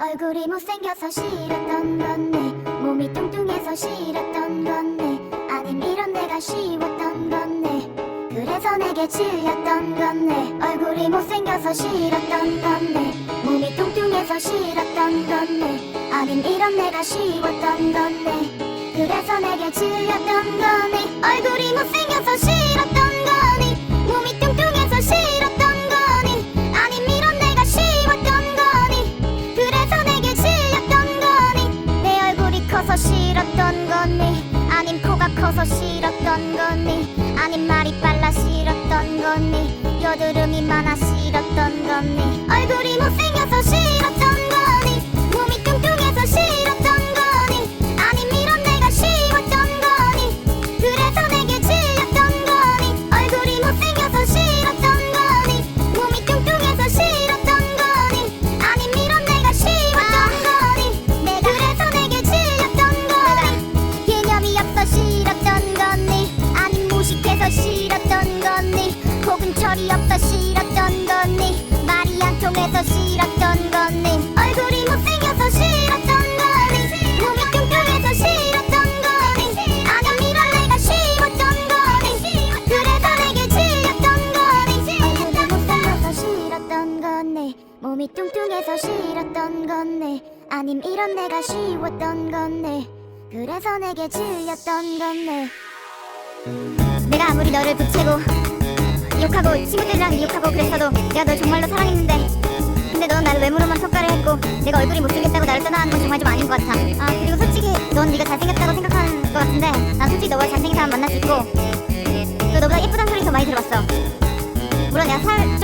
얼굴이 못생겨서 싫었던 건데 몸이 뚱뚱해서 싫었던 건데 아님 이런 내가 쉬웠던 건데 그래서 내게 질렸던 건데 얼굴이 못생겨서 싫었던 건데 몸이 뚱뚱해서 싫었던 건데 아님 이런 내가 쉬웠던 건데 그래서 내게 질렸던 거니 얼굴이 못생겨서 싫 커서 싫었던 거니? 아님 말이 빨라 싫었던 거니? 여드름이 많아 싫었던 거니? 얼굴이 거니 아님 이런 내가 쉬웠던 거니 그래서 내게 질렸던 거니 내가 아무리 너를 붙이고 욕하고 친구들이랑 욕하고 그랬어도 내가 널 정말로 사랑했는데 근데 넌 나를 외모로만 평가를 했고 내가 얼굴이 못생겼다고 나를 떠나는 건 정말 좀 아닌 것 같아. 아 그리고 솔직히 넌 네가 잘생겼다고 생각하는 것 같은데 난 솔직히 너보다 잘생긴 사람 만날 수 있고 또 너보다 예쁘다는 소리 더 많이 들어봤어. 물론 내가 살,